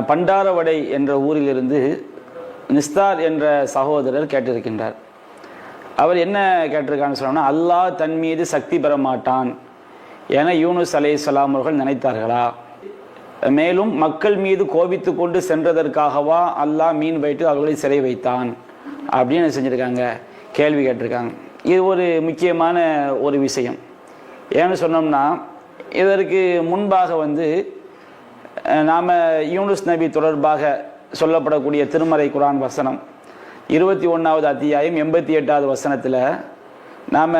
பண்டாரவடை என்ற ஊரிலிருந்து நிஸ்தார் என்ற சகோதரர் கேட்டிருக்கின்றார். அவர் என்ன கேட்டிருக்கான்னு சொன்னோம்னா அல்லாஹ் தன் மீது சக்தி பெற மாட்டான் என யூனுஸ் அலைஹிஸ்ஸலாம் அவர்கள் நினைத்தார்களா? மேலும் மக்கள் மீது கோபித்து கொண்டு சென்றதற்காகவா அல்லாஹ் மீன் வைத்து அவர்களை சிறை வைத்தான்? அப்படின்னு செஞ்சுருக்காங்க? கேள்வி கேட்டிருக்காங்க. இது ஒரு முக்கியமான ஒரு விஷயம். ஏன்னு சொன்னோம்னா இதற்கு முன்பாக வந்து நாம் யூனுஸ் நபி தொடர்பாக சொல்லப்படக்கூடிய திருமறை குரான் வசனம். இருபத்தி ஒன்றாவது அத்தியாயம் எண்பத்தி எட்டாவது வசனத்தில் நாம்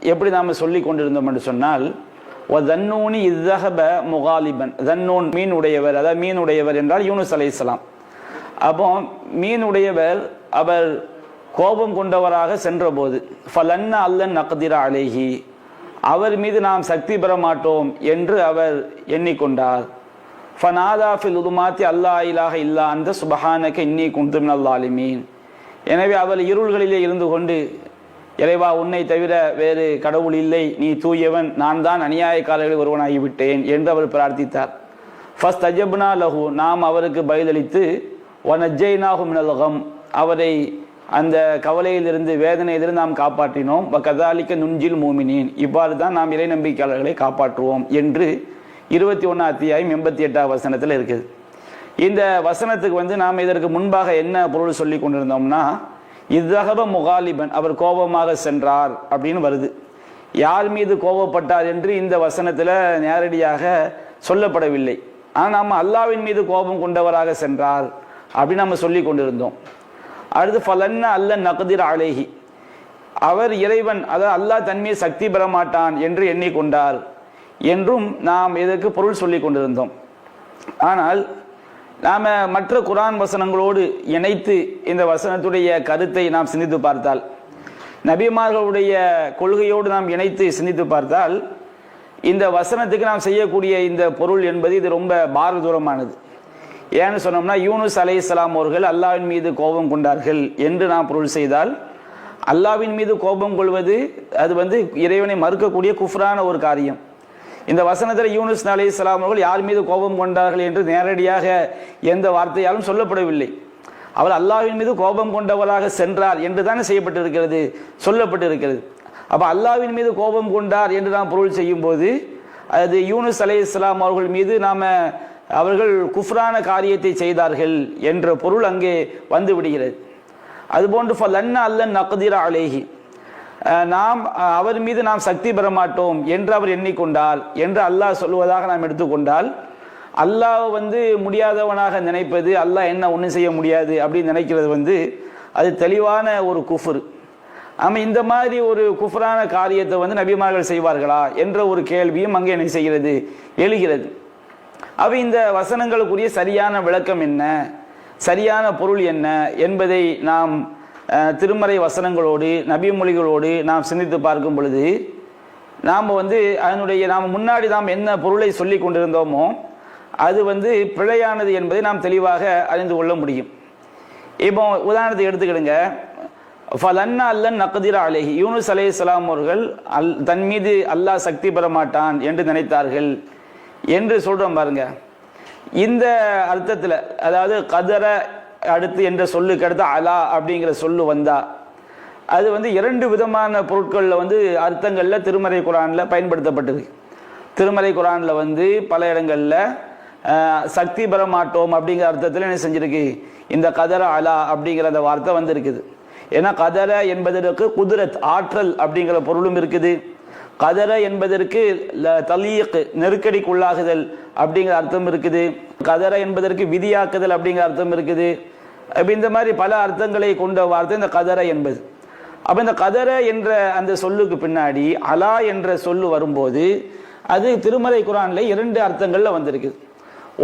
எப்படி நாம் சொல்லி கொண்டிருந்தோம் என்று சொன்னால் ஒ தன்னூனி இத்தகப முகாலிபன். தன்னூன் மீன் உடையவர். அதாவது மீன் உடையவர் என்றால் யூனுஸ் அலைஹிஸ்ஸலாம் அப்போ மீன் உடையவர் அவர் கோபம் கொண்டவராக சென்றபோது ஃபலன்ன அல்லன் நக்திரா அலேஹி. அவர் மீது நாம் சக்தி பெற மாட்டோம் என்று அவர் எண்ணிக்கொண்டார். ஃபனாதா ஃபில் உதுமாத்தி அல்லா இலாக இல்லா அந்த சுபஹானக இன்னி குந்தும் அல்லாலிமீன் எனவே அவள் இருள்களிலே இருந்து கொண்டு இறைவா உன்னை தவிர வேறு கடவுள் இல்லை. நீ தூயவன். நான் தான் அநியாயக்காரர்களில் ஒருவனாகிவிட்டேன் என்று அவர் பிரார்த்தித்தார் ஃபஸ்ட் அஜப்னா லஹு நாம் அவருக்கு பதிலளித்து ஒனஜைனாஹு நலகம் அவரை அந்த கவலையிலிருந்து வேதனையிலிருந்து நாம் காப்பாற்றினோம். கதாலிக்க நுஞ்சில் மூமினேன். இவ்வாறு தான் நாம் இறை நம்பிக்கையாளர்களை காப்பாற்றுவோம் என்று இருபத்தி ஒன்றாம் அத்தியாயம் எண்பத்தி எட்டாம் வசனத்தில் இருக்குது இந்த வசனத்துக்கு வந்து நாம் இதற்கு முன்பாக என்ன பொருள் சொல்லி கொண்டிருந்தோம்னா இத்தகப முகாலிபன் அவர் கோபமாக சென்றார் அப்படின்னு வருது. யார் மீது கோபப்பட்டார் என்று இந்த வசனத்தில் நேரடியாக சொல்லப்படவில்லை. ஆனால் நாம் அல்லாவின் மீது கோபம் கொண்டவராக சென்றார் அப்படின்னு நம்ம சொல்லி கொண்டிருந்தோம். அடுத்து ஃபலன்ன அல்ல நகதிர் அழகி அவர் இறைவன் அதாவது அல்லாஹ் தன்மையை சக்தி பெற மாட்டான் என்று எண்ணிக்கொண்டார். என்றும் நாம் இதற்கு பொருள் சொல்லி கொண்டிருந்தோம். ஆனால் நாம் மற்ற குரான் வசனங்களோடு இணைத்து இந்த வசனத்துடைய கருத்தை நாம் சிந்தித்து பார்த்தால் நபிமார்களுடைய கொள்கையோடு நாம் இணைத்து சிந்தித்து பார்த்தால் இந்த வசனத்துக்கு நாம் செய்யக்கூடிய இந்த பொருள் என்பது இது ரொம்ப பாரதூரமானது ஏன்னு சொன்னோம்னா யூனுஸ் அலை இஸ்லாம் அவர்கள் அல்லாவின் மீது கோபம் கொண்டார்கள் என்று நாம் பொருள் செய்தால் அல்லாவின் மீது கோபம் கொள்வது அது வந்து இறைவனை மறுக்கக்கூடிய குஃப்ரான ஒரு காரியம். இந்த வசனத்தில் யூனுஸ் அலி இஸ்லாம் அவர்கள் யார் மீது கோபம் கொண்டார்கள் என்று நேரடியாக எந்த வார்த்தையாலும் சொல்லப்படவில்லை. அவர் அல்லாவின் மீது கோபம் கொண்டவராக சென்றார் என்று தானே செய்யப்பட்டிருக்கிறது சொல்லப்பட்டிருக்கிறது. அப்போ அல்லாவின் மீது கோபம் கொண்டார் என்று நாம் பொருள் செய்யும்போது அது யூனுஸ் அலி இஸ்லாம் அவர்கள் மீது நாம் அவர்கள் குஃப்ரான காரியத்தை செய்தார்கள் என்ற பொருள் அங்கே வந்து விடுகிறது. அதுபோன்று ஃபலன்ன அல்லன் நக்திர அலேஹி. நாம் அவர் மீது நாம் சக்தி பெற மாட்டோம் என்று அவர் எண்ணிக்கொண்டால் என்று அல்லாஹ் சொல்வதாக நாம் எடுத்துக்கொண்டால் அல்லாஹ் வந்து முடியாதவனாக நினைப்பது அல்லாஹ் என்ன ஒன்றும் செய்ய முடியாது அப்படின்னு நினைக்கிறது வந்து அது தெளிவான ஒரு குஃபுர். ஆமாம் இந்த மாதிரி ஒரு குஃபரான காரியத்தை வந்து நபிமார்கள் செய்வார்களா என்ற ஒரு கேள்வியும் அங்கே என்ன செய்கிறது? எழுகிறது. அவ இந்த வசனங்களுக்குரிய சரியான விளக்கம் என்ன? சரியான பொருள் என்ன? என்பதை நாம் திருமறை வசனங்களோடு நபிமொழிகளோடு நாம் சிந்தித்து பார்க்கும் பொழுது நாம் வந்து அதனுடைய நாம் முன்னாடி நாம் என்ன பொருளை சொல்லி கொண்டிருந்தோமோ அது வந்து பிழையானது என்பதை நாம் தெளிவாக அறிந்து கொள்ள முடியும். இப்போ உதாரணத்தை எடுத்துக்கிடுங்க. ஃபலன்னா அல்லன் நக்கதிர அலேஹி. யூனுஸ் அலே இஸ்லாம் அவர்கள் அல் தன் மீது அல்லாஹ் சக்தி பெற மாட்டான் என்று நினைத்தார்கள் என்று சொல்கிறோம் பாருங்க. இந்த அர்த்தத்தில் அதாவது கதர அடுத்து என்ற சொல்லுக்கு அடுத்து அலா அப்படிங்கிற சொல்லு வந்தா. அது வந்து இரண்டு விதமான பொருட்களில் வந்து அர்த்தங்களில் திருமறை குரானில் பயன்படுத்தப்பட்டது. திருமறை குரானில் வந்து பல இடங்களில் சக்தி பெற மாட்டோம் அப்படிங்கிற அர்த்தத்தில் என்ன செஞ்சிருக்கு? இந்த கதர அலா அப்படிங்கிற அந்த வார்த்தை வந்திருக்குது. ஏன்னா கதர என்பதற்கு குதிரத் ஆற்றல் அப்படிங்கிற பொருளும் இருக்குது. கதர என்பதற்கு தலியக்கு நெருக்கடிக்கு உள்ளாகுதல் அப்படிங்கிற அர்த்தம் இருக்குது. கதர என்பதற்கு விதியாக்குதல் அப்படிங்கிற அர்த்தம் இருக்குது. அப்போ இந்த மாதிரி பல அர்த்தங்களை கொண்ட வார்த்தை இந்த கதரை என்பது. அப்போ இந்த கதரை என்ற அந்த சொல்லுக்கு பின்னாடி அலா என்ற சொல்லு வரும்போது அது திருமலை குரானில் இரண்டு அர்த்தங்களில் வந்திருக்குது.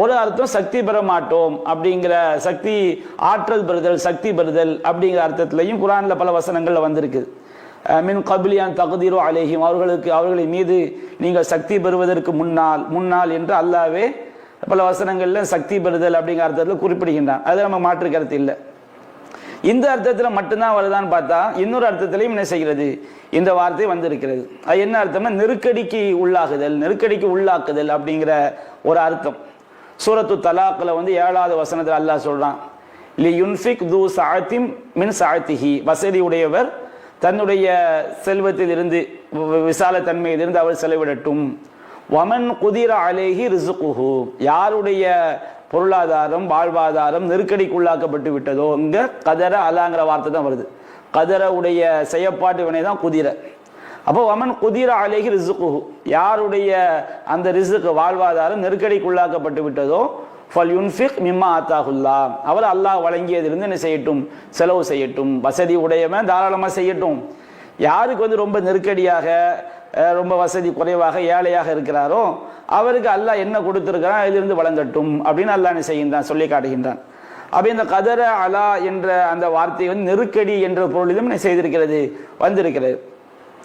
ஒரு அர்த்தம் சக்தி பெற மாட்டோம் அப்படிங்கிற சக்தி ஆற்றல் பெறுதல் சக்தி பெறுதல் அப்படிங்கிற அர்த்தத்திலையும் குரானில் பல வசனங்களில் வந்திருக்குது. மின் கபிலியான் தகுதீரோ அலேஹிம் அவர்களுக்கு அவர்களின் மீது நீங்கள் சக்தி பெறுவதற்கு முன்னால் முன்னால் என்று அல்லாவே பல வசனங்களில் சக்தி பெறுதல் அப்படிங்கிற அர்த்தத்தில் குறிப்பிடுகின்றான். அது நம்ம மாற்று கருத்து இல்லை. இந்த அர்த்தத்தில் மட்டும்தான் வருதான்னு பார்த்தா இன்னொரு அர்த்தத்திலையும் என்ன செய்கிறது? இந்த வார்த்தை வந்திருக்கிறது. அது என்ன அர்த்தம்னா நெருக்கடிக்கு உள்ளாகுதல் நெருக்கடிக்கு உள்ளாக்குதல் அப்படிங்கிற ஒரு அர்த்தம். சூரத்து தலாக்கில் வந்து ஏழாவது வசனத்தில் அல்லாஹ் சொல்கிறான் லி யுன்ஃபிக் தூ சாத்திம் மின் சாத்திஹி வசதி உடையவர் தன்னுடைய செல்வத்தில் இருந்து விசாலத்தன்மையிலிருந்து அவர் செலவிடட்டும். வமன் குதிர அலேஹி ரிசுகுஹு. யாருடைய பொருளாதாரம் வாழ்வாதாரம் நெருக்கடிக்குள்ளாக்கப்பட்டு விட்டதோ இங்க கதர அலாங்கிற வார்த்தை தான் வருது. கதர உடைய செயற்பாட்டு வினை தான் குதிர. அப்போ வமன் குதிர அலேஹி ரிசுகுஹு. யாருடைய அந்த ரிசுக்கு வாழ்வாதாரம் நெருக்கடிக்குள்ளாக்கப்பட்டு விட்டதோ ஃபல் யுன்ஃபிக் மிம்மா ஆத்தாகுல்லா. அவர் அல்லாஹ் வழங்கியதிலிருந்து என்ன செய்யட்டும்? செலவு செய்யட்டும். வசதி உடையவன் தாராளமாக செய்யட்டும். யாருக்கு வந்து ரொம்ப நெருக்கடியாக ரொம்ப வசதி குறைவாக ஏழையாக இருக்கிறாரோ அவருக்கு அல்லாஹ் என்ன கொடுத்துருக்கிறான் இதிலிருந்து வழங்கட்டும் அப்படின்னு அல்லாஹ் செய்கின்றான் சொல்லி காட்டுகின்றான். அப்போ இந்த கதர அலா என்ற அந்த வார்த்தை வந்து நெருக்கடி என்ற பொருளிலும் என்ன செய்திருக்கிறது வந்திருக்கிறது.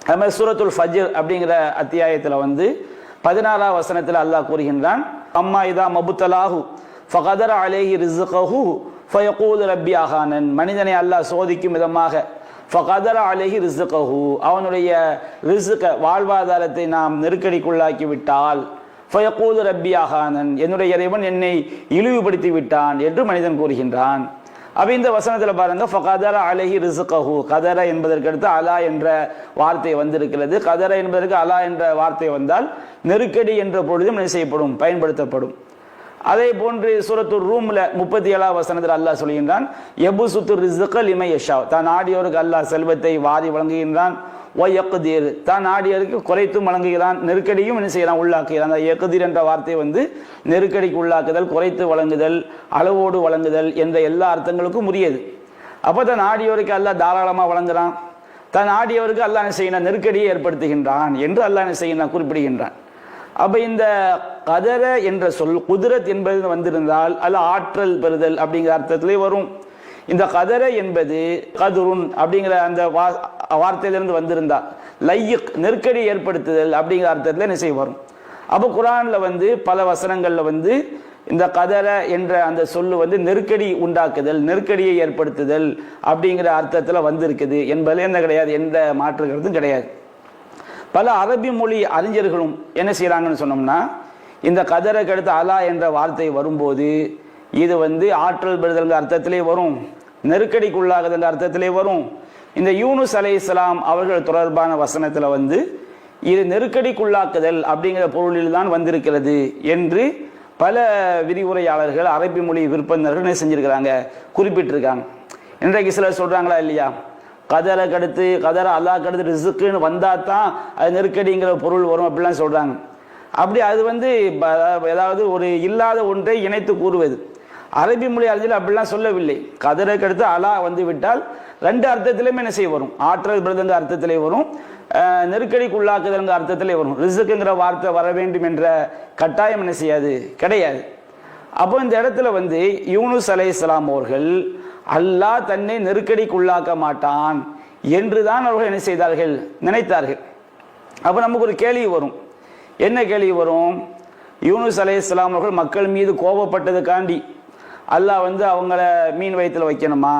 அது மாதிரி சூரத்துல் ஃபஜ்ர் அப்படிங்கிற அத்தியாயத்தில் வந்து பதினாறாம் வசனத்தில் அல்லாஹ் கூறுகின்றான் அம்மா இதா மபுத்தலாஹு ஃபகதர அலேஹி ரிசுகஹு ஃபயகூல் ரப்பி அஹானன். மனிதனை அல்லாஹ் சோதிக்கும் விதமாக ஃபகதர அலேஹி ரிசுகஹு அவனுடைய ரிசுக வாழ்வாதாரத்தை நாம் நெருக்கடிக்குள்ளாக்கி விட்டால் ஃபயக்கூது ரப்பி அஹானன் என்னுடைய இறைவன் என்னை இழிவுபடுத்தி விட்டான் என்று மனிதன் கூறுகின்றான். அப்போ இந்த வசனத்தில் பாருங்க ஃபகதர அலைஹி ரிசுகஹு கதர என்பதற்கு அடுத்து அலா என்ற வார்த்தை வந்திருக்கிறது. கதர என்பதற்கு அலா என்ற வார்த்தை வந்தால் நெருக்கடி என்ற பொழுதும் என்ன செய்யப்படும்? பயன்படுத்தப்படும். அதே போன்று சூரத்து ரூமில் முப்பத்தி ஏழாம் வசனத்தில் அல்லாஹ் சொல்கின்றான் எபு சுத்து ரிசுக்கல் இமை யஷா. தான் ஆடியோருக்கு அல்லாஹ் செல்வத்தை வாரி வழங்குகின்றான். ஓ எக்குதீர் தான் ஆடியோருக்கு குறைத்தும் வழங்குகிறான் நெருக்கடியும் என்ன செய்கிறான்? உள்ளாக்குகிறான். அந்த எக்குதீர் என்ற வார்த்தை வந்து நெருக்கடிக்கு உள்ளாக்குதல் குறைத்து வழங்குதல் அளவோடு வழங்குதல் என்ற எல்லா அர்த்தங்களுக்கும் உரியது. அப்போ தன் ஆடியோருக்கு அல்லாஹ் தாராளமாக வழங்குறான். தன் ஆடியோருக்கு அல்லாஹ் என்ன செய்யணும் நெருக்கடியை ஏற்படுத்துகின்றான் என்று அல்லாஹ் என்ன செய்யணும் குறிப்பிடுகின்றான். அப்போ இந்த கதர என்ற சொல் குதிரத் என்பது வந்திருந்தால் அல்ல ஆற்றல் பெறுதல் அப்படிங்கிற அர்த்தத்திலே வரும். இந்த கதர என்பது கதுருன் அப்படிங்கிற அந்த வா- வார்த்தையிலிருந்து வந்திருந்தா. லையுக் நெருக்கடி ஏற்படுத்துதல் அப்படிங்கிற அர்த்தத்தில் என்ன செய்ய வரும். அப்போ குரான்ல வந்து பல வசனங்களில் வந்து இந்த கதர என்ற அந்த சொல்லு வந்து நெருக்கடி உண்டாக்குதல் நெருக்கடியை ஏற்படுத்துதல் அப்படிங்கிற அர்த்தத்தில் வந்திருக்குது என்பதில் என்ன கிடையாது எந்த மாற்றுகிறதும் கிடையாது. பல அரபி மொழி அறிஞர்களும் என்ன செய்கிறாங்கன்னு சொன்னோம்னா இந்த கதருக்கு அடுத்து அலா என்ற வார்த்தை வரும்போது இது வந்து ஆற்றல் பெறுதல்ங்கிற அர்த்தத்திலே வரும். நெருக்கடிக்குள்ளாகுதுங்கிற அர்த்தத்திலே வரும். இந்த யூனுஸ் அலை இஸ்லாம் அவர்கள் தொடர்பான வசனத்தில் வந்து இது நெருக்கடிக்குள்ளாக்குதல் அப்படிங்கிற பொருளில் தான் வந்திருக்கிறது என்று பல விரிவுரையாளர்கள் அரபி மொழி விற்பனர்கள் என்ன செஞ்சிருக்கிறாங்க குறிப்பிட்டிருக்காங்க. இன்றைக்கு சிலர் சொல்கிறாங்களா இல்லையா? கதரை கடுத்து கதரை அல்லா கடுத்து ரிசுக்குன்னு வந்தால் தான் அது நெருக்கடிங்கிற பொருள் வரும் அப்படிலாம் சொல்கிறாங்க அப்படி அது வந்து ஏதாவது ஒரு இல்லாத ஒன்றை இணைத்து கூறுவது. அரபி மொழி அறிஞர்கள் அப்படிலாம் சொல்லவில்லை. கதரை அடுத்து அலா வந்து விட்டால் ரெண்டு அர்த்தத்திலையும் என்ன செய்ய வரும்? ஆற்றல் பிரதங்க அர்த்தத்திலே வரும். அஹ், நெருக்கடிக்குள்ளாக்குதல்ங்கிற அர்த்தத்திலே வரும். ரிசுக்குங்கிற வார்த்தை வர வேண்டும் என்ற கட்டாயம் என்ன செய்யாது? கிடையாது. அப்போ இந்த இடத்துல வந்து யூனுஸ் அலைஹிஸ்ஸலாம் அவர்கள் அல்லாஹ் தன்னை நெருக்கடிக்குள்ளாக்க மாட்டான் என்று தான் அவர்கள் என்ன செய்தார்கள்? நினைத்தார்கள். அப்போ நமக்கு ஒரு கேள்வி வரும். என்ன கேள்வி வரும்? யூனுஸ் அலைஹிஸ்ஸலாம் அவர்கள் மக்கள் மீது கோபப்பட்டதுக்காண்டி அல்லாஹ் வந்து அவங்கள மீன் வயித்துல வைக்கணுமா?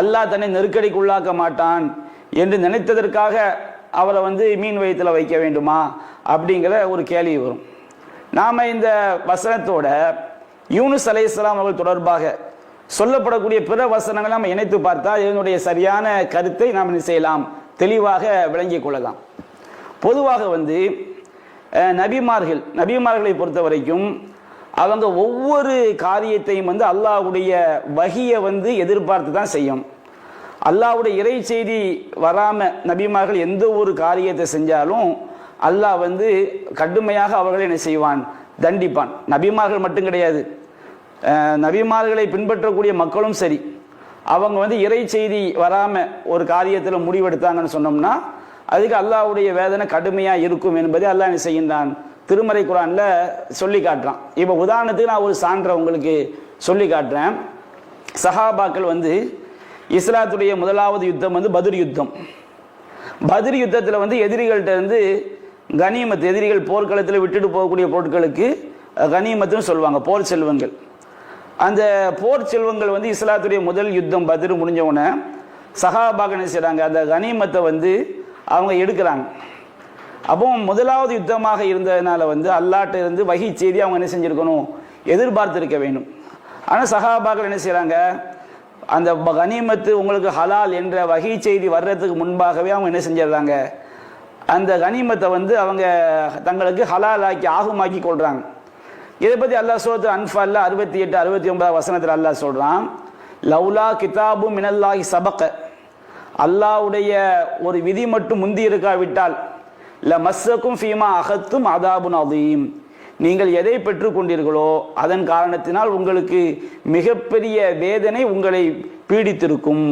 அல்லாஹ் தன்னை நெருக்கடிக்கு உள்ளாக்க மாட்டான் என்று நினைத்ததற்காக அவரை வந்து மீன் வயித்துல வைக்க வேண்டுமா? அப்படிங்கிற ஒரு கேள்வி வரும். நாம் இந்த வசனத்தோட யூனுஸ் அலைஹிஸ்ஸலாம் அவர்கள் தொடர்பாக சொல்லப்படக்கூடிய பிற வசனங்களை நாம் இணைத்து பார்த்தால் இதனுடைய சரியான கருத்தை நாம் என்ன செய்யலாம்? தெளிவாக விளங்கிக் கொள்ளலாம். பொதுவாக வந்து நபிமார்கள் நபிமார்களை பொறுத்த வரைக்கும் அவங்க ஒவ்வொரு காரியத்தையும் வந்து அல்லாஹ்வுடைய வகியை வந்து எதிர்பார்த்து தான் செய்யும். அல்லாவுடைய இறை செய்தி வராமல் நபிமார்கள் எந்த ஒரு காரியத்தை செஞ்சாலும் அல்லாஹ் வந்து கடுமையாக அவர்களை என்ன செய்வான்? தண்டிப்பான். நபிமார்கள் மட்டும் கிடையாது. நபிமார்களை பின்பற்றக்கூடிய மக்களும் சரி. அவங்க வந்து இறை செய்தி வராமல் ஒரு காரியத்தில் முடிவெடுத்தாங்கன்னு சொன்னோம்னா அதுக்கு அல்லாஹ்வுடைய வேதனை கடுமையாக இருக்கும் என்பதை அல்லாஹ் என்ன செய்கின்றான்? திருமறை குரானில் சொல்லி காட்டுறான். இப்போ உதாரணத்துக்கு நான் ஒரு சான்றை உங்களுக்கு சொல்லி காட்டுறேன். சஹாபாக்கள் வந்து இஸ்லாத்துடைய முதலாவது யுத்தம் வந்து பதிர் யுத்தம். பதிர் யுத்தத்தில் வந்து எதிரிகள்கிட்ட இருந்து கனிமத் எதிரிகள் போர்க்களத்தில் விட்டுட்டு போகக்கூடிய பொருட்களுக்கு கனிமத்துன்னு சொல்லுவாங்க போர் செல்வங்கள். அந்த போர் செல்வங்கள் வந்து இஸ்லாத்துடைய முதல் யுத்தம் பதில் முடிஞ்சவுடனே சஹாபாக என்ன அந்த கனிமத்தை வந்து அவங்க எடுக்கிறாங்க. அப்போ முதலாவது யுத்தமாக இருந்ததுனால வந்து அல்லாட்ட இருந்து வகி செய்தி அவங்க என்ன செஞ்சுருக்கணும்? எதிர்பார்த்திருக்க வேண்டும். ஆனால் சகாபாக்கள் என்ன செய்கிறாங்க அந்த கனிமத்து உங்களுக்கு ஹலால் என்ற வகை செய்தி வர்றதுக்கு முன்பாகவே அவங்க என்ன செஞ்சிடுறாங்க? அந்த கனிமத்தை வந்து அவங்க தங்களுக்கு ஹலாலாக்கி ஆகுமாக்கி கொள்கிறாங்க இதை பற்றி அல்லாஹ் சொல்றது அன்ஃபால்ல அறுபத்தி எட்டு அறுபத்தி ஒன்பதாவது வசனத்தில் அல்லாஹ் சொல்கிறான் லவ்லா கிதாபு மினல்லாஹி சபக்க. அல்லாஹ்வுடைய ஒரு விதி மட்டும் முந்தி இருக்காவிட்டால் ல மஸ்ஸக்கும் ஃபீமா அகத்தும் அதாபுன் அதீம் நீங்கள் எதை பெற்றுக்கொண்டீர்களோ அதன் காரணத்தினால் உங்களுக்கு மிகப்பெரிய வேதனை உங்களை பீடித்திருக்கும்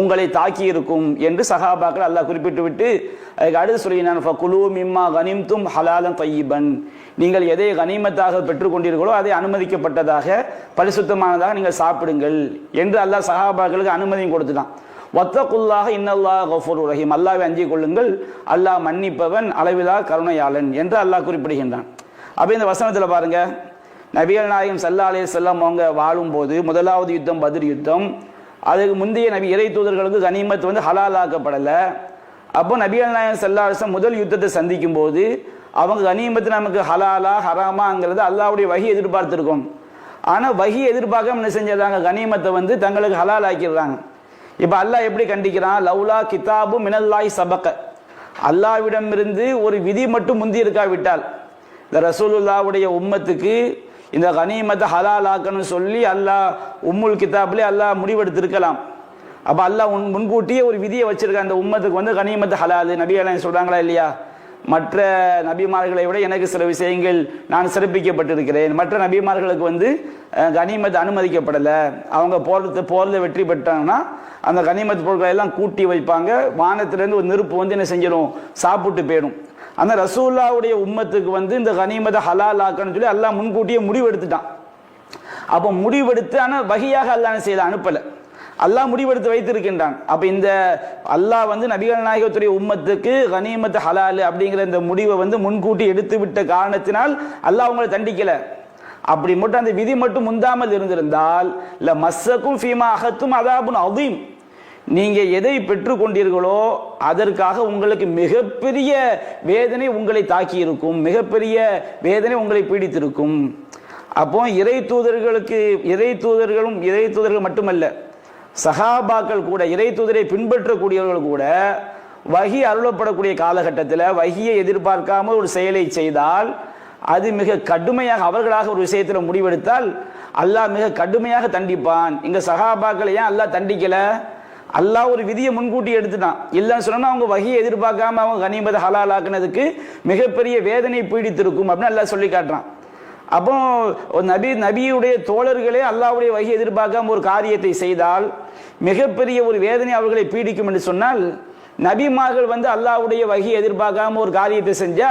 உங்களை தாக்கியிருக்கும் என்று சஹாபாக்கள் அல்லாஹ் குறிப்பிட்டு விட்டு அதுக்கு அடுத்து சொல்கிறான் ஃபகுலு மிம்மா கனிம்தும் ஹலாலன் தையிபன் நீங்கள் எதை கனிமத்தாக பெற்றுக்கொண்டீர்களோ அதை அனுமதிக்கப்பட்டதாக பரிசுத்தமானதாக நீங்கள் சாப்பிடுங்கள் என்று அல்லாஹ் சஹாபாக்களுக்கு அனுமதியும் கொடுத்துட்டான். வத்தகுல்லாக இன்னல்லாஹ் கஃபூர் ரஹீம். அல்லாவை அஞ்சிக் கொள்ளுங்கள். அல்லாஹ் மன்னிப்பவன் அளவிலா கருணையாளன் என்று அல்லாஹ் குறிப்பிடுகின்றான். அப்போ இந்த வசனத்தில் பாருங்க. நபிகள் நாயகம் சல்லா அலே செல்லம் அவங்க வாழும்போது முதலாவது யுத்தம் பதிர் யுத்தம். அதுக்கு முந்தைய நபி இறை தூதர்களுக்கு கனிமத் வந்து ஹலாலாக்கப்படலை. அப்போ நபிகள் நாயகம் சல்லா அலிஸ்லாம் முதல் யுத்தத்தை சந்திக்கும் போது அவங்க கனிமத்து நமக்கு ஹலாலா ஹராமாங்கிறது அல்லாவுடைய வகி எதிர்பார்த்துருக்கோம். ஆனால் வகி எதிர்பார்க்காம என்ன செஞ்சிடறாங்க கனிமத்தை வந்து தங்களுக்கு ஹலால் ஆக்கிடுறாங்க. இப்போ அல்லாஹ் எப்படி கண்டிக்கிறான்? லவ்லா கிதாபு மினல்லாய் சபக்க அல்லாவிடமிருந்து ஒரு விதி மட்டும் முந்தி இருக்காவிட்டால் இந்த ரசூலுல்லாவுடைய உம்மத்துக்கு இந்த கனிமத்தை ஹலால் ஆக்கணும்னு சொல்லி அல்லாஹ் உம்முல் கிதாப்லேயே அல்லாஹ் முடிவெடுத்திருக்கலாம். அப்போ அல்லாஹ் முன் முன்கூட்டியே ஒரு விதியை வச்சிருக்க அந்த உம்மத்துக்கு வந்து கனிமத்து ஹலாது நபி அலைஹி சொல்றாங்களா இல்லையா? மற்ற நபிமார்களை விட எனக்கு சில விஷயங்கள் நான் சிறப்பிக்கப்பட்டிருக்கிறேன். மற்ற நபிமார்களுக்கு வந்து கனிமத் அனுமதிக்கப்படலை. அவங்க போகிறது போரில் வெற்றி பெற்றாங்கன்னா அந்த கனிமத் பொருட்களை எல்லாம் கூட்டி வைப்பாங்க. வானத்திலேருந்து ஒரு நெருப்பு வந்து என்ன செஞ்சிடும் சாப்பிட்டு போயிடும். அந்த ரசூல்லாவுடைய உம்மத்துக்கு வந்து இந்த கனிமதை ஹலால் ஆக்கணும்னு சொல்லி எல்லாம் முன்கூட்டியே முடிவெடுத்துட்டான். அப்போ முடிவெடுத்து ஆனால் வகையாக அல்லாஹ் என்ன அனுப்பலை. அல்லாஹ் முடிவெடுத்து வைத்திருக்கின்றான். அப்போ இந்த அல்லாஹ் வந்து நபிகள் நாயகத்துடைய உம்மத்துக்கு கனிமத்து ஹலால் அப்படிங்கிற இந்த முடிவை வந்து முன்கூட்டி எடுத்து விட்ட காரணத்தினால் அல்லாஹ் அவங்களை தண்டிக்கலை. அப்படி மட்டும் அந்த விதி மட்டும் முந்தாமல் இருந்திருந்தால் இல்லை மஸ்ஸக்கும் ஃபீமா அகத்தும் அதாபுன் அதீம் நீங்கள் எதை பெற்றுக்கொண்டீர்களோ அதற்காக உங்களுக்கு மிகப்பெரிய வேதனை உங்களை தாக்கி இருக்கும் மிகப்பெரிய வேதனை உங்களை பீடித்திருக்கும். அப்போ இறை தூதர்களுக்கு இறை தூதர்களும் இறை தூதர்கள் மட்டுமல்ல சகாபாக்கள் கூட இறை தூதரை பின்பற்றக்கூடியவர்கள் கூட வகி அருளப்படக்கூடிய காலகட்டத்தில் வகியை எதிர்பார்க்காமல் ஒரு செயலை செய்தால் அது மிக கடுமையாக அவர்களாக ஒரு விஷயத்தில் முடிவெடுத்தால் அல்லாஹ் மிக கடுமையாக தண்டிப்பான். இங்கே சகாபாக்களை ஏன் அல்லாஹ் தண்டிக்கல? அல்லாஹ் ஒரு விதியை முன்கூட்டி எடுத்துட்டான். இல்லைன்னு சொன்னா அவங்க வகையை எதிர்பார்க்காம அவங்க கனிமத ஹலால் ஆக்குனதுக்கு மிகப்பெரிய வேதனை பீடித்திருக்கும் அப்படின்னு அல்லாஹ் சொல்லி காட்டுறான். அப்போ நபி நபியுடைய தோழர்களே அல்லாஹ்வுடைய வகையை எதிர்பார்க்காம ஒரு காரியத்தை செய்தால் மிகப்பெரிய ஒரு வேதனை அவர்களை பீடிக்கும் என்று சொன்னால் நபிமார்கள் வந்து அல்லாஹ்வுடைய வகை எதிர்பார்க்காம ஒரு காரியத்தை செஞ்சா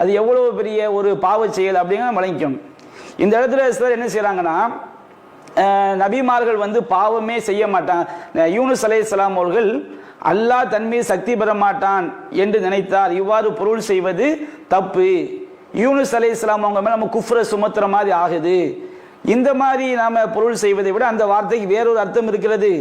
அது எவ்வளவு பெரிய ஒரு பாவச் செயல் அப்படிங்கிறத வழங்கிக்கும் இந்த இடத்துல சிலர் என்ன செய்கிறாங்கன்னா நபிமார்கள் வந்து பாவமே செய்ய மாட்டாங்க. யூனுஸ் அலைஹிஸ்ஸலாம் அவர்கள் அல்லாஹ் தன்மை சக்தி பெற மாட்டான் என்று நினைத்தார். இவ்வாறு பொருள் செய்வது தப்பு. யூனுஸ் அலே இஸ்லாம் அவங்க மேலே நம்ம குஃப்ர சுமத்துற மாதிரி ஆகுது. இந்த மாதிரி நாம பொருள் செய்வதை விட அந்த வார்த்தைக்கு வேறொரு அர்த்தம் இருக்கிறது.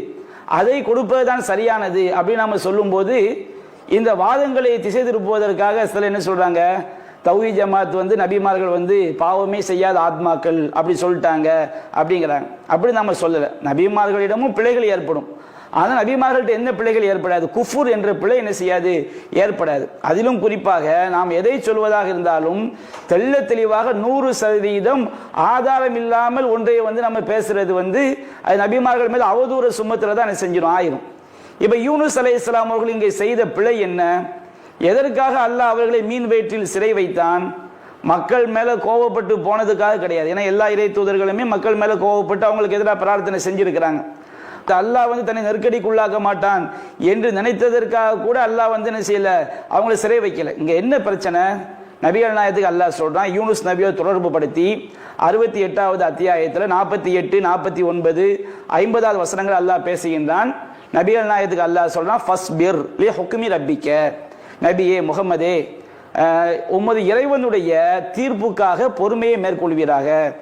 அதை கொடுப்பது தான் சரியானது அப்படின்னு நம்ம சொல்லும்போது இந்த வாதங்களை திசை திருப்புவதற்காக சிலர் என்ன சொல்கிறாங்க தௌஹி ஜமாத் வந்து நபிமார்கள் வந்து பாவமே செய்யாத ஆத்மாக்கள் அப்படி சொல்லிட்டாங்க அப்படிங்கிறாங்க. அப்படி நம்ம சொல்லலை. நபிமார்களிடமும் பிழைகள் ஏற்படும். ஆனால் நபிமார்கள்ட்ட என்ன பிள்ளைகள் ஏற்படாது? குஃபூர் என்ற பிழை என்ன செய்யாது? ஏற்படாது. அதிலும் குறிப்பாக நாம் எதை சொல்வதாக இருந்தாலும் தெள்ள தெளிவாக நூறு சதவீதம் ஆதாரம் இல்லாமல் ஒன்றை வந்து நம்ம பேசுறது வந்து அது நபிமார்கள் மேல் அவதூற சுமத்துல தான் செஞ்சிடும் ஆயிரும். இப்போ யூனுஸ் அலை இஸ்லாம் அவர்கள் இங்கே செய்த பிழை என்ன? எதற்காக அல்லாஹ் அவர்களை மீன் வயிற்றில் சிறை வைத்தான்? மக்கள் மேலே கோவப்பட்டு போனதுக்காக கிடையாது. ஏன்னா எல்லா இறை தூதர்களுமே மக்கள் மேலே கோவப்பட்டு அவங்களுக்கு எதிராக பிரார்த்தனை செஞ்சுருக்கிறாங்க. அல்லாஹ் வந்து தன்னை நெருக்கடிக்குள்ளாக்க மாட்டான் என்று நினைத்ததற்காக கூட அல்லாஹ் வந்து என்ன செய்யல? அவங்கள சிறை வைக்கல. இங்க என்ன பிரச்சனை? நபிகள் நாயத்துக்கு அல்லாஹ் சொல்றான் யூனுஸ் நபியை தொடர்பு படுத்தி அறுபத்தி எட்டாவது அத்தியாயத்தில் நாற்பத்தி எட்டு நாற்பத்தி ஒன்பது ஐம்பதாவது வசனங்கள் அல்லாஹ் பேசுகின்றான். நபிகள் நாயத்துக்கு அல்லாஹ் சொல்றான் ஃபஸ்ட் பிர் லே ஹொக்குமி ரப்பிக்க. நபியே முகமதே உமது இறைவனுடைய தீர்ப்புக்காக பொறுமையை மேற்கொள்வீராக.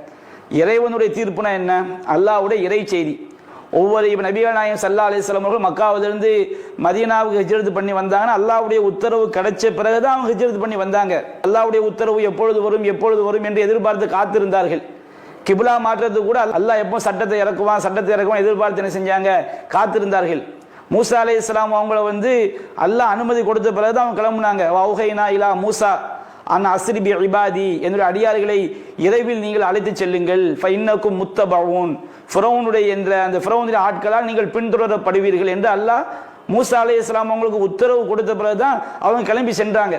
இறைவனுடைய தீர்ப்புனா என்ன? அல்லாஹ்வுடைய இறை செய்தி. ஒவ்வொரு இப்போ நபிகள் நாயகம் சல்லா அலிஸ்லாம் அவர்கள் மக்காவிலிருந்து மதீனாவுக்கு ஹிஜ்ரத் பண்ணி வந்தாங்கன்னா அல்லாவுடைய உத்தரவு கிடைச்ச பிறகுதான் அவங்க ஹிஜ்ரத் பண்ணி வந்தாங்க. அல்லாவுடைய உத்தரவு எப்பொழுது வரும் எப்பொழுது வரும் என்று எதிர்பார்த்து காத்திருந்தார்கள். கிபிலா மாற்றத்துக்கு கூட அல்லாஹ் எப்போ சட்டத்தை இறக்குவான் சட்டத்தை இறக்குவான் எதிர்பார்த்து என்ன செஞ்சாங்க? காத்திருந்தார்கள். மூசா அலை இஸ்லாம் அவங்கள வந்து அல்லாஹ் அனுமதி கொடுத்த பிறகு தான் அவங்க கிளம்புனாங்க. வௌஹைனா இலா மூசா. அன் அஸ்ரிபி இபாதி என்னுடைய அடியார்களை இறைவில் நீங்கள் அழைத்து செல்லுங்கள். ஃபைன்னக்கும் முத்தபவுன். ஃபிரௌனுடைய என்ற அந்த ஃபிரௌனுடைய ஆட்களால் நீங்கள் பின்தொடரப்படுவீர்கள் என்று அல்லாஹ் மூசா அலே இஸ்லாம் அவங்களுக்கு உத்தரவு கொடுத்த பிறகு தான் அவங்க கிளம்பி சென்றாங்க.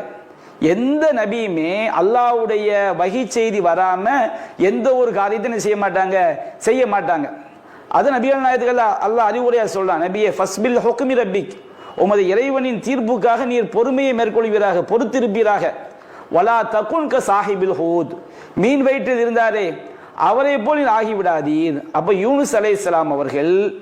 எந்த நபியுமே அல்லாஹ்வுடைய வகி செய்தி வராம எந்த ஒரு காரியத்தையும் செய்ய மாட்டாங்க? செய்ய மாட்டாங்க. அது நபிகள் நாயத்துக்கள் அல்லாஹ் அறிவுரையா சொல்றான். நபியே ஃபஸ்பில் ஹொக்குமி ரபிக் உமது இறைவனின் தீர்ப்புக்காக நீர் பொறுமையை மேற்கொள்வீராக பொறுத்திருப்பீராக. வலா தக்குன்க சாஹிபில் ஹூத். மீன் வயிற்றில் இருந்தாரே அவரை போல் ஆகிவிடாதீர் அப்போ யூனுஸ் அலைஹிஸ்ஸலாம் அவர்கள்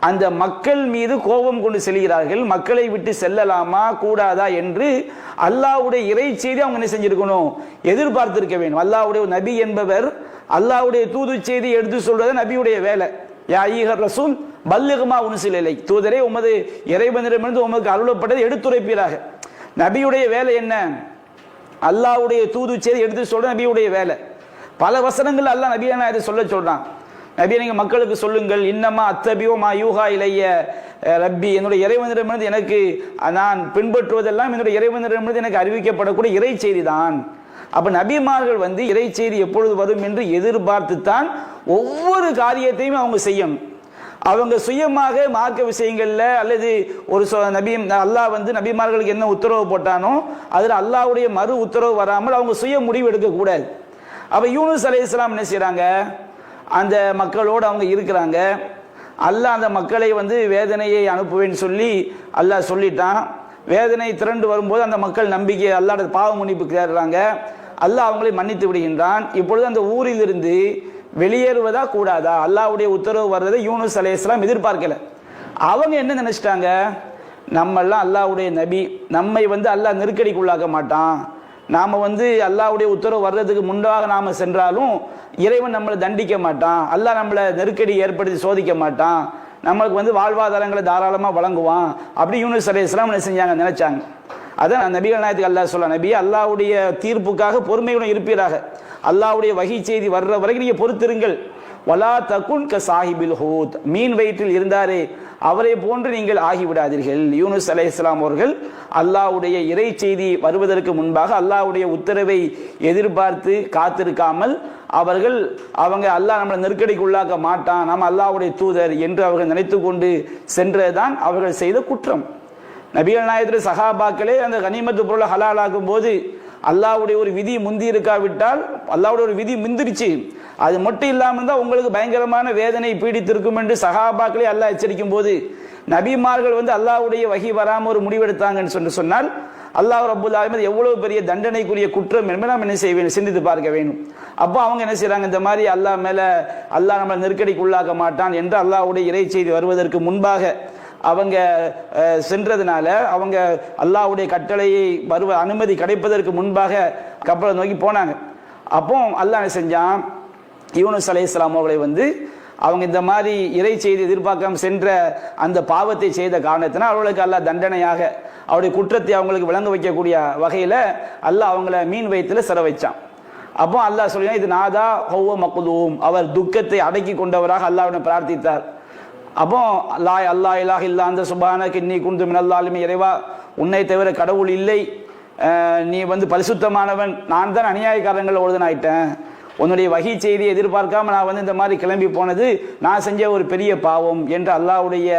அந்த மக்கள் மீது கோபம் கொண்டு செல்கிறார்கள். மக்களை விட்டு செல்லலாமா கூடாதா என்று அல்லாஹ்வுடைய இறை செய்தி அவங்க என்ன செஞ்சிருக்கணும்? எதிர்பார்த்திருக்க வேண்டும். அல்லாவுடைய நபி என்பவர் அல்லாவுடைய தூது செய்தி எடுத்து சொல்றது நபியுடைய வேலை. யா ஈகர் ரசூல் பல்லுகமா உனுசிலை தூதரே உமது இறைவனிடமிருந்து உமக்கு அருளப்பட்டதை எடுத்துரைப்பீராக. நபியுடைய வேலை என்ன? அல்லாஹ்வுடைய தூது செய்தி எடுத்து சொல்ற நபியுடைய வேலை. பல வசனங்கள் அல்லாஹ் நபியான இதை சொல்ல சொல்றான். நபி நீங்க மக்களுக்கு சொல்லுங்கள். இன்னமா அத்தபியோ மா யூஹா இலைய ரப்பி என்னுடைய இறைவனிடமிருந்து எனக்கு நான் பின்பற்றுவதெல்லாம் என்னுடைய இறைவனிடமிருந்து எனக்கு அறிவிக்கப்படக்கூடிய இறை செய்தி தான் அப்ப நபிமார்கள் வந்து இறை செய்தி எப்பொழுது வரும் என்று எதிர்பார்த்து தான் ஒவ்வொரு காரியத்தையும் அவங்க செய்யணும். அவங்க சுயமாக மார்க்க விஷயங்களில் அல்லது ஒரு நபி அல்லாஹ் வந்து நபிமார்களுக்கு என்ன உத்தரவு போட்டானோ அதில் அல்லாஹ்வுடைய மறு உத்தரவு வராமல் அவங்க சுய முடிவு எடுக்கக்கூடாது அப்போ யூனுஸ் அலைஹிஸ்ஸலாம் என்ன செய்கிறாங்க அந்த மக்களோடு அவங்க இருக்கிறாங்க. அல்லாஹ் அந்த மக்களை வந்து வேதனையை அனுப்புவேன்னு சொல்லி அல்லாஹ் சொல்லிட்டான். வேதனை திரண்டு வரும்போது அந்த மக்கள் நம்பிக்கை அல்லாட பாவ மன்னிப்பு கேடுறாங்க அல்லாஹ் அவங்களை மன்னித்து விடுகின்றான். இப்பொழுது அந்த ஊரிலிருந்து வெளியேறுவதா கூடாதா? அல்லாவுடைய உத்தரவு வர்றதை யூனுஸ் அலைஹிஸ்ஸலாம் எதிர்பார்க்கல. அவங்க என்ன நினச்சிட்டாங்க? நம்மெல்லாம் அல்லாவுடைய நபி நம்மை வந்து அல்லாஹ் நெருக்கடிக்குள்ளாக்க மாட்டான். நாம் வந்து அல்லாவுடைய உத்தரவு வர்றதுக்கு முன்பாக நாம் சென்றாலும் இறைவன் நம்மளை தண்டிக்க மாட்டான். அல்லாஹ் நம்மளை நெருக்கடி ஏற்படுத்தி சோதிக்க மாட்டான். நம்மளுக்கு வந்து வாழ்வாதாரங்களை தாராளமாக வழங்குவான். அப்படி யூனுஸ் அலைஹிஸ்ஸலாம் என்ன செஞ்சாங்க? நினச்சாங்க. அதான் நபிகள் நாயத்துக்கு அல்லாஹ் சொல்ல நபி அல்லாவுடைய தீர்ப்புக்காக பொறுமையுடன் இருப்பீராக. அல்லாஹ்வுடைய வகை செய்தி வர்ற வரைக்கும் நீங்கள் பொறுத்திருங்கள். வலா தகுன் க சாஹிபில் ஹூத். மீன் வயிற்றில் இருந்தாரே அவரை போன்று நீங்கள் ஆகிவிடாதீர்கள். யூனுஸ் அலைஹிஸ்ஸலாம் அவர்கள் அல்லாவுடைய இறை செய்தி வருவதற்கு முன்பாக அல்லாஹ்வுடைய உத்தரவை எதிர்பார்த்து காத்திருக்காமல் அவர்கள் அவங்க அல்லாஹ் நம்மளை நெருக்கடிக்கு உள்ளாக்க மாட்டான் நம்ம அல்லாவுடைய தூதர் என்று அவர்கள் நினைத்து கொண்டு சென்றதுதான் அவர்கள் செய்த குற்றம். நபிகள் நாயகத்தில் சஹாபாக்களே அந்த கனிமத்து பொருளை ஹலாலாக்கும் போது அல்லாஹ்வுடைய ஒரு விதி முந்தி இருக்காவிட்டால் அல்லாவுடைய ஒரு விதி முந்திருச்சு. அது மட்டும் இல்லாமல் இருந்தால் உங்களுக்கு பயங்கரமான வேதனை பீடித்திருக்கும் என்று சகாபாக்களே அல்லாஹ் எச்சரிக்கும் போது நபிமார்கள் வந்து அல்லாவுடைய வகி வராமல் ஒரு முடிவெடுத்தாங்கன்னு சொல்லி சொன்னால் அல்லாஹ் ரப்புல் ஆலமீன் எவ்வளவு பெரிய தண்டனைக்குரிய குற்றம் என்பதை நாம் என்ன செய்ய வேண்டும்? சிந்தித்து பார்க்க வேண்டும். அப்போ அவங்க என்ன செய்கிறாங்க இந்த மாதிரி அல்லாஹ் மேல அல்லாஹ் நம்மளை நெருக்கடிக்கு உள்ளாக்க மாட்டான் என்று அல்லாஹ்வுடைய இறை செய்தி வருவதற்கு முன்பாக அவங்க சென்றதுனால அவங்க அல்லாஹ்வுடைய கட்டளையை வருவ அனுமதி கிடைப்பதற்கு முன்பாக கப்பலை நோக்கி போனாங்க. அப்போ அல்லாஹ் செஞ்சான் செஞ்சான்? யூனுஸ் இஸ்லாம் அவர்களை வந்து அவங்க இந்த மாதிரி இறை செய்தி எதிர்பார்க்காம சென்ற அந்த பாவத்தை செய்த காரணத்தினால் அவர்களுக்கு அல்லாஹ் தண்டனையாக அவருடைய குற்றத்தை அவங்களுக்கு விளங்க வைக்கக்கூடிய வகையில் அல்லாஹ் அவங்கள மீன் வயிற்றுல சிற வைச்சான். அப்போ அல்லாஹ் சொல்லினா இது நாதா ஹௌவ மக்குதூம் அவர் துக்கத்தை அடக்கி கொண்டவராக அல்லாஹ்விடம் பிரார்த்தித்தார். அப்போ அல்லாஹ் அல்லாஹ் இலாஹ் இல்லா அந்த சுபான கிண்ணி குந்து மினல்லாலுமே இறைவா உன்னை தவிர கடவுள் இல்லை. நீ வந்து பரிசுத்தமானவன். நான் தான் அநியாயக்காரங்கள் ஒழுதனாயிட்டேன் உன்னுடைய வகை செய்தியை எதிர்பார்க்காம நான் வந்து இந்த மாதிரி கிளம்பி போனது நான் செஞ்ச ஒரு பெரிய பாவம் என்று அல்லாஹ்வுடைய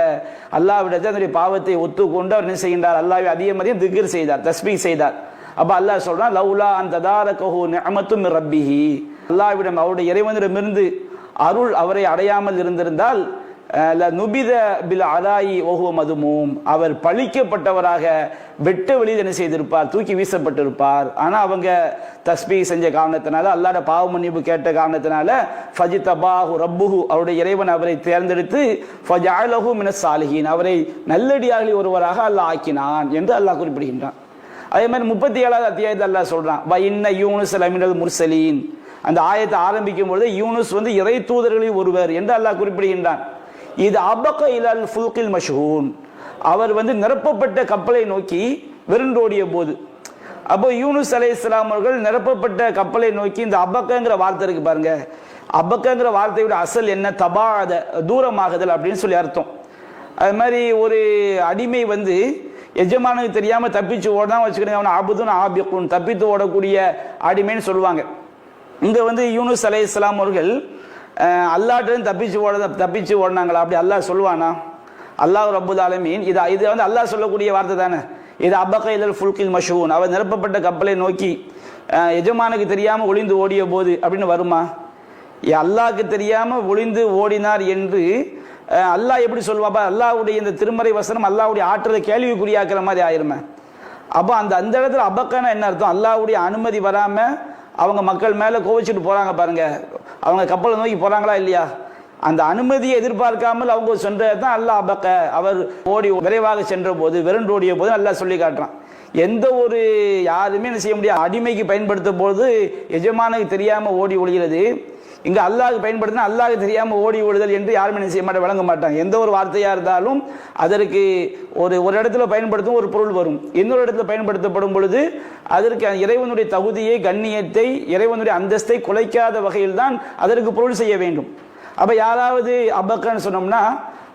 அல்லாவிடத்தை அதனுடைய பாவத்தை ஒத்துக்கொண்டு அவர் என்ன செய்கின்றார்? அல்லாவை அதிகம் அதிகம் செய்தார் தஸ்பீக் செய்தார். அப்போ அல்லாஹ் சொல்றான் லவ்லா அந்த தாரகஹு நிஅமத்தும் மின் ரப்பிஹி. அல்லாஹ்விடம் அவருடைய இறைவனிடமிருந்து அருள் அவரை அடையாமல் இருந்திருந்தால் நுபித பில் அதாயி ஓஹோ மதுமும். அவர் பழிக்கப்பட்டவராக வெட்ட வெளியில் என்ன செய்திருப்பார்? தூக்கி வீசப்பட்டிருப்பார். ஆனால் அவங்க தஸ்பீ செஞ்ச காரணத்தினால அல்லாட பாவ மன்னிப்பு கேட்ட காரணத்தினால ஃபஜிதபாஹு ரப்புஹு அவருடைய இறைவன் அவரை தேர்ந்தெடுத்து ஃபஜஅலஹு மினஸ் சாலிஹின் அவரை நல்லடியார்களில் ஒருவராக அல்லாஹ் ஆக்கினான் என்று அல்லாஹ் குறிப்பிடுகின்றான். அதே மாதிரி முப்பத்தி ஏழாவது அத்தியாயத்தை அல்லாஹ் சொல்கிறான் வ இன்ன யூனுஸ் லமினல் முர்சலீன். அந்த ஆயத்தை ஆரம்பிக்கும் பொழுது யூனுஸ் வந்து இறை தூதர்களில் ஒருவர் என்று அல்லாஹ் குறிப்பிடுகின்றான். இது அபக இலால் ஃபுல்கில் மஷ்ஹூன். அவர் வந்து நிரப்பப்பட்ட கப்பலை நோக்கி வெறுண்டோடிய போது. அப்போ யூனுஸ் அலை இஸ்லாம் அவர்கள் நிரப்பப்பட்ட கப்பலை நோக்கி இந்த அபக்கங்கிற வார்த்தை இருக்கு பாருங்க. அபக்கங்கிற வார்த்தையோட அசல் என்ன? தபாத தூரமாகுதல் அப்படின்னு சொல்லி அர்த்தம். அது மாதிரி ஒரு அடிமை வந்து எஜமானுக்கு தெரியாமல் தப்பிச்சு ஓடாம வச்சுக்கிறேன் அவனை ஆபுதுன்னு ஆபிக்குன் தப்பித்து ஓடக்கூடிய அடிமைன்னு சொல்லுவாங்க. இங்கே வந்து யூனுஸ் அலை இஸ்லாம் அவர்கள் அஹ், தப்பிச்சு ஓட தப்பிச்சு ஓடினாங்களா? அப்படி அல்லாஹ் சொல்லுவானா? அல்லாஹ் ரப்புல் ஆலமீன் இது இது வந்து அல்லாஹ் சொல்லக்கூடிய வார்த்தை தானே. இது அபக்க இதழ் ஃபுல்கில் மஷூன் அவர் நிரப்பப்பட்ட கப்பலை நோக்கி எஜமானுக்கு தெரியாமல் ஒளிந்து ஓடிய போது அப்படின்னு வருமா? ஏ, அல்லாஹ்க்கு ஒளிந்து ஓடினார் என்று அல்லாஹ் எப்படி சொல்லுவாப்பா அல்லாஹ்வுடைய இந்த திருமறை வசனம் அல்லாஹுடைய ஆற்றலை கேள்விக்குறியாக்குற மாதிரி ஆயிருமே. அப்போ அந்த அந்த இடத்துல அபக்கான என்ன அர்த்தம்? அல்லாஹ்வுடைய அனுமதி வராமல் அவங்க மக்கள் மேலே கோவிச்சுட்டு போகிறாங்க பாருங்கள் அவங்க கப்பலை நோக்கி போகிறாங்களா இல்லையா? அந்த அனுமதியை எதிர்பார்க்காமல் அவங்க சென்றது தான் அல்லாஹ் அபக்க அவர் ஓடி விரைவாக சென்ற போது விரண்டோடிய போது நல்லா சொல்லி காட்டுறான். எந்த ஒரு யாருமே என்ன செய்ய முடியாது. அடிமைக்கு பயன்படுத்தும் போது எஜமானுக்கு தெரியாமல் ஓடி ஒழிகிறது இங்க அல்லாஹ் பயன்படுத்தினா அல்லாஹ் தெரியாம ஓடி ஓடுதல் என்று யாருமே என்ன செய்ய மாட்டாங்க வழங்க மாட்டாங்க. எந்த ஒரு வார்த்தையா இருந்தாலும் அதற்கு ஒரு ஒரு இடத்துல பயன்படுத்தும் ஒரு பொருள் வரும். இன்னொரு இடத்துல பயன்படுத்தப்படும் பொழுது அதற்கு இறைவனுடைய தகுதியை கண்ணியத்தை இறைவனுடைய அந்தஸ்தை குலைக்காத வகையில் தான் அதற்கு பொருள் செய்ய வேண்டும். அப்ப யாராவது அபக்கன்னு சொன்னோம்னா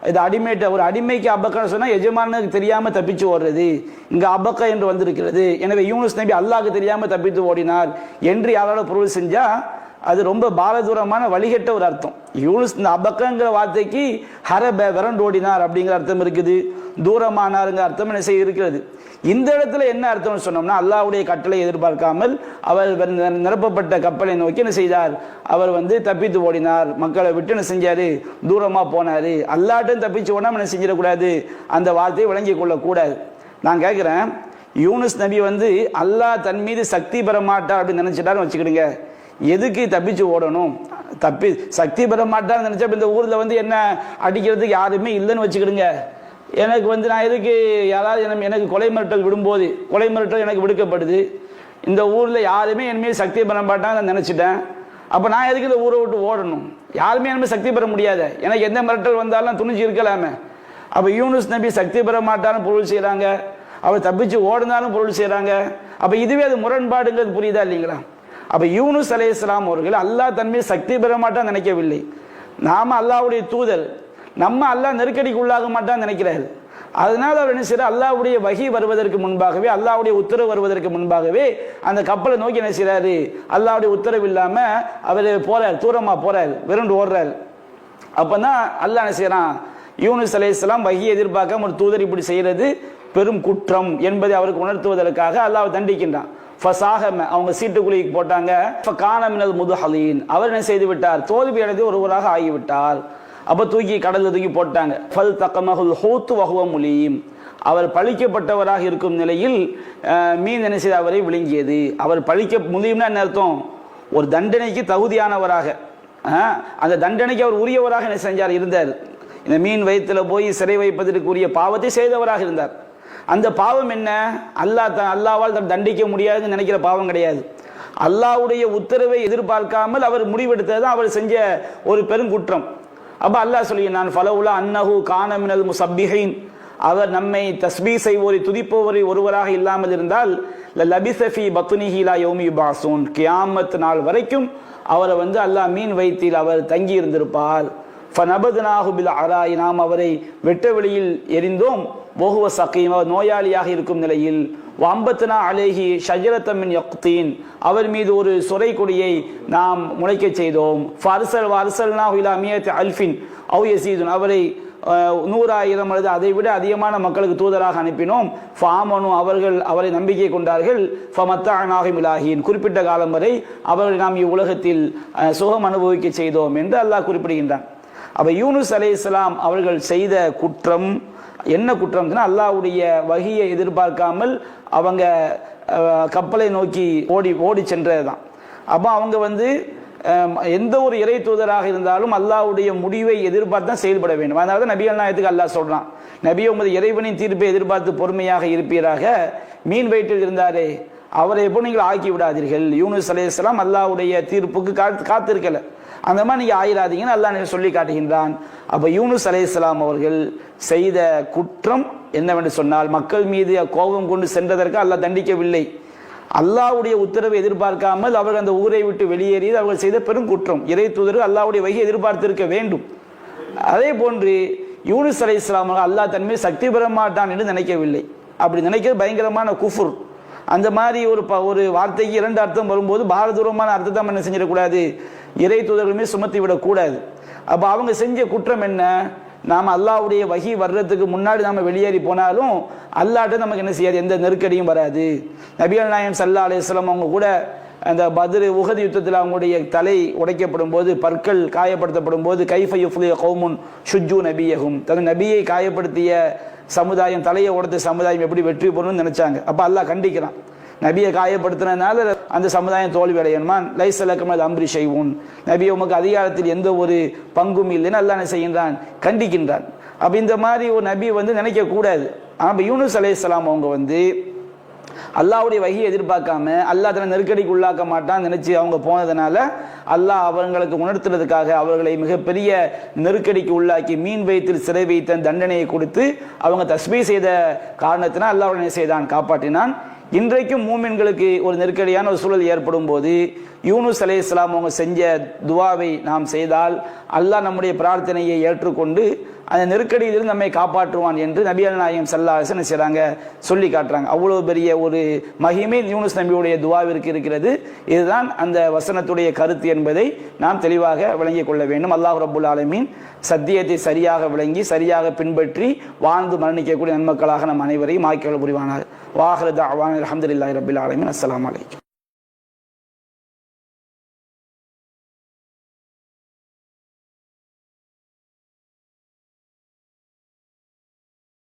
இது அடிமைட்ட ஒரு அடிமைக்கு அபக்கன்னு சொன்னால் எஜமானுக்கு தெரியாமல் தப்பிச்சு ஓடுறது இங்கே அபக்க என்று வந்திருக்கிறது. எனவே யூனுஸ் நபி அல்லாஹுக்கு தெரியாமல் தப்பித்து ஓடினார் என்று யாராவது பொருள் செஞ்சால் அது ரொம்ப பாரதூரமான வழிகட்ட ஒரு அர்த்தம். யூனுஸ் இந்த அபக்கங்கிற வார்த்தைக்கு ஹரப விரண்டு ஓடினார் அப்படிங்கிற அர்த்தம் இருக்குது. தூரமானாருங்கிற அர்த்தம் என்ன செய்ய இருக்கிறது. இந்த இடத்துல என்ன அர்த்தம்னு சொன்னோம்னா அல்லாவுடைய கட்டளை எதிர்பார்க்காமல் அவர் நிரப்பப்பட்ட கப்பலை நோக்கி என்ன செய்தார்? அவர் வந்து தப்பித்து ஓடினார். மக்களை விட்டு என்ன செஞ்சாரு? தூரமா போனாரு. அல்லாட்டும் தப்பிச்சு ஓடாம என்ன செஞ்சிடக்கூடாது? அந்த வார்த்தையை விளங்கிக் கொள்ளக்கூடாது. நான் கேட்குறேன் யூனுஸ் நபி வந்து அல்லாஹ் தன் மீது சக்தி பெற மாட்டார் அப்படின்னு நினைச்சிட்டாருன்னு வச்சுக்கிடுங்க. எதுக்கு தப்பிச்சு ஓடணும்? தப்பி சக்தி பெற மாட்டான்னு நினச்சா இந்த ஊரில் வந்து என்ன அடிக்கிறதுக்கு யாருமே இல்லைன்னு வச்சுக்கிடுங்க. எனக்கு வந்து நான் எதுக்கு யாராவது எனக்கு- எனக்கு கொலை மிரட்டல் விடும்போது கொலை மிரட்டல் எனக்கு விடுக்கப்படுது. இந்த ஊரில் யாருமே என்மே சக்தி பெற மாட்டான்னு நினச்சிட்டேன். அப்போ நான் எதுக்கு இந்த ஊரை விட்டு ஓடணும்? யாருமே என்மே சக்தி பெற முடியாது. எனக்கு எந்த மிரட்டல் வந்தாலும் துணிஞ்சு இருக்கலாமே. அப்போ யூனுஸ் நபி சக்தி பெற மாட்டான்னு பொருள் செய்கிறாங்க அவர் தப்பிச்சு ஓடினாலும் பொருள் செய்கிறாங்க அப்போ இதுவே அது முரண்பாடுங்கிறது புரியுதா இல்லைங்களா? அப்போ யூனுஸ் அலைஹிஸ்ஸலாம் அவர்கள் அல்லாஹ் தன்மை சக்தி பெற மாட்டான் நினைக்கவில்லை. நாம அல்லாவுடைய தூதல் நம்ம அல்லாஹ் நெருக்கடிக்கு உள்ளாக மாட்டான் நினைக்கிறாரு அதனால் அவர் என்ன செய்யறார் அல்லாவுடைய வகி வருவதற்கு முன்பாகவே அல்லாவுடைய உத்தரவு வருவதற்கு முன்பாகவே அந்த கப்பலை நோக்கி என்ன செய்றாரு? அல்லாஹ்வுடைய உத்தரவு இல்லாமல் அவர் போறார் தூரமாக போறார் விரண்டு ஓடுறார். அப்பதான் அல்லாஹ் என்ன செய்யறான் யூனுஸ் அலைஹிஸ்ஸலாம் வகியை எதிர்பார்க்காம ஒரு தூதர் இப்படி செய்யறது பெரும் குற்றம் என்பதை அவருக்கு உணர்த்துவதற்காக அல்லாஹ் தண்டிக்கின்றான். ஃபசாகம அவங்க சீட்டுக்குழிக்கு போட்டாங்க. காணமினல் முதுஹலீன். அவர் என்ன செய்து விட்டார்? தோல்வி அடைந்து ஒருவராக ஆகிவிட்டார். அப்போ தூக்கி கடலில் தூக்கி போட்டாங்க. ஃபல் தக்கமகுல் ஹூத்து வகுவ முலியும் அவர் பழிக்கப்பட்டவராக இருக்கும் நிலையில் மீன் என்ன செய்த அவரை விழுங்கியது. அவர் பழிக்க முடியும்னா என்ன அர்த்தம்? ஒரு தண்டனைக்கு தகுதியானவராக. அந்த தண்டனைக்கு அவர் உரியவராக என்ன செஞ்சார்? இருந்தார். இந்த மீன் வயிற்றுல போய் சிறை வைப்பதற்கு உரிய பாவத்தை செய்தவராக இருந்தார். அந்த பாவம் என்ன? அல்லாஹ் த- அல்லாவால் தன் தண்டிக்க முடியாதுன்னு நினைக்கிற பாவம் கிடையாது. அல்லாஹ்வுடைய உத்தரவை எதிர்பார்க்காமல் அவர் முடிவெடுத்தது தான் அவர் செஞ்ச ஒரு பெருங்குற்றம் அப்போ அல்லாஹ் சொல்லி நான் ஃபலவுலா அன்னஹு கானமினல் முசப்பிஹின். அவர் நம்மை தஸ்பீ செய்வோரை துதிப்பவரை ஒருவராக இல்லாமல் இருந்தால் லபிசஃபி பத்துனிஹிலா யோமி பாசூன் கியாமத் நாள் வரைக்கும் அவரை வந்து அல்லாஹ் மீன் வைத்தில் அவர் தங்கி இருந்திருப்பார் ஃபனபதுனாஹு பில் அராய் நாம் அவரை வெட்ட வெளியில் எரிந்தோம் ஒஹுவ சகீம் அவர் நோயாளியாக இருக்கும் நிலையில் வம்பத்னா அழகி ஷஜரத்தமின் யக்தீன் அவர் மீது ஒரு சுரை கொடியை நாம் முளைக்கச் செய்தோம். ஃபர்சல் வர்சல்னா இலா மியத் அல்ஃபின் அவு யசீதுன் அவரை நூறாயிரம் அல்லது அதை விட அதிகமான மக்களுக்கு தூதராக அனுப்பினோம். ஃபாமனு அவர்கள் அவரை நம்பிக்கை கொண்டார்கள். ஃபமத்தா மிலாகின் குறிப்பிட்ட காலம் வரை அவர்களை நாம் இவ்வுலகத்தில் சுகம் அனுபவிக்க செய்தோம் என்று அல்லாஹ் குறிப்பிடுகின்றான். அப்போ யூனுஸ் அலைஹிஸ்ஸலாம் அவர்கள் செய்த குற்றம் என்ன குற்றம்னா அல்லாஹ்வுடைய வகியை எதிர்பார்க்காமல் அவங்க கப்பலை நோக்கி ஓடி ஓடி சென்றதுதான். அப்போ அவங்க வந்து எந்த ஒரு இறை தூதராக இருந்தாலும் அல்லாஹ்வுடைய முடிவை எதிர்பார்த்து தான் செயல்பட வேண்டும். அதனால தான் நபிகள் நாயத்துக்கு அல்லாஹ் சொல்கிறான் நபி உமது இறைவனின் தீர்ப்பை எதிர்பார்த்து பொறுமையாக இருப்பீராக. மீன் வயிற்றில் இருந்தாரே அவரை எப்போ நீங்கள் ஆக்கி விடாதீர்கள்? யூனுஸ் அலைஹிஸ்ஸலாம் அல்லாவுடைய தீர்ப்புக்கு காத்து காத்திருக்கல. அந்த மாதிரி நீங்க ஆயிராதீங்கன்னு அல்லாஹ் சொல்லி காட்டுகின்றான். அப்ப யூனுஸ் அலைஹிஸ்ஸலாம் அவர்கள் செய்த குற்றம் என்னவென்று சொன்னால் மக்கள் மீது கோபம் கொண்டு சென்றதற்கு அல்லாஹ் தண்டிக்கவில்லை. அல்லாவுடைய உத்தரவை எதிர்பார்க்காமல் அவர்கள் அந்த ஊரை விட்டு வெளியேறியது அவர்கள் செய்த பெரும் குற்றம். இறை தூதர் அல்லாவுடைய வகை எதிர்பார்த்திருக்க வேண்டும். அதே போன்று யூனுஸ் அலை இஸ்லாம் அல்லாஹ் தன்மை சக்தி பெற மாட்டான் என்று நினைக்கவில்லை. அப்படி நினைக்கிறது பயங்கரமான குஃபுர். அந்த மாதிரி ஒரு ப ஒரு வார்த்தைக்கு இரண்டு அர்த்தம் வரும்போது பாரதூரமான அர்த்தத்தை நம்ம என்ன செஞ்சிடக்கூடாது? இறை தூதர்களுமே சுமத்தி விடக்கூடாது. அப்போ அவங்க செஞ்ச குற்றம் என்ன? நாம் அல்லாஹ்வுடைய வகி வர்றதுக்கு முன்னாடி நாம் வெளியேறி போனாலும் அல்லாட்ட நமக்கு என்ன செய்யாது? எந்த நெருக்கடியும் வராது. நபியல் நாயம் சல்லா அலையம் அவங்க கூட அந்த பத்ரு உகது யுத்தத்தில் அவங்களுடைய தலை உடைக்கப்படும் போது பற்கள் காயப்படுத்தப்படும் போது கைஃபயுஃபுலிய கௌமுன் ஷுஜு நபியகும் தன் நபியை காயப்படுத்திய சமுதாயம் தலையை உடத்து சமுதாயம் எப்படி வெற்றி பெறணும்னு நினைச்சாங்க. அப்போ அல்லா கண்டிக்கிறான். நபியை காயப்படுத்தினதுனால அந்த சமுதாயம் தோல்வி அடையணுமா லைஸ் அலக்கமது அம்பரி செய்வோன் நபி உமக்கு அதிகாரத்தில் எந்த ஒரு பங்கும் இல்லைன்னு அல்லா என்ன செய்கின்றான்? கண்டிக்கின்றான். அப்போ இந்த மாதிரி ஒரு நபி வந்து நினைக்கக்கூடாது. ஆனால் ஆனால் யூனுஸ் அலைஹிஸ்ஸலாம் அவங்க வந்து அல்லாவுடைய வகையை எதிர்பார்க்காம அல்லாஹ் தன்னை நெருக்கடிக்கு உள்ளாக்க மாட்டான் நினைச்சு அவங்க போனதுனால அல்லாஹ் அவங்களுக்கு உணர்த்துறதுக்காக அவர்களை மிகப்பெரிய நெருக்கடிக்கு உள்ளாக்கி மீன் வயிற்றில் சிறை வைத்த தண்டனையை கொடுத்து அவங்க தஸ்பீ செய்த காரணத்தினால் அல்லாஹ் என்ன செய்தான் காப்பாற்றினான். இன்றைக்கும் மூமின்களுக்கு ஒரு நெருக்கடியான ஒரு சூழல் ஏற்படும் போது யூனுஸ் அலே இஸ்லாம் அவங்க செஞ்ச துவாவை நாம் செய்தால் அல்லாஹ் நம்முடைய பிரார்த்தனையை ஏற்றுக்கொண்டு அந்த நெருக்கடியிலிருந்து நம்மை காப்பாற்றுவான் என்று நபிகள் நாயகம் சல்லாஹ் என்ன செய்கிறாங்க சொல்லி காட்டுறாங்க. அவ்வளோ பெரிய ஒரு மகிமை யூனுஸ் நபியுடைய துவாவிற்கு இருக்கிறது. இதுதான் அந்த வசனத்துடைய கருத்து என்பதை நாம் தெளிவாக விளங்கிக் கொள்ள வேண்டும். அல்லாஹ் ரபுல் ஆலமீன் சத்தியத்தை சரியாக விளங்கி சரியாக பின்பற்றி வாழ்ந்து மரணிக்கக்கூடிய நன்மக்களாக நம் அனைவரையும் ஆக்கிகள் புரிவானார் வாஹரத் அவான் அலமதுல்லாஹி ரபுல் ஆலமின். அஸ்லாம் வலைக்கம்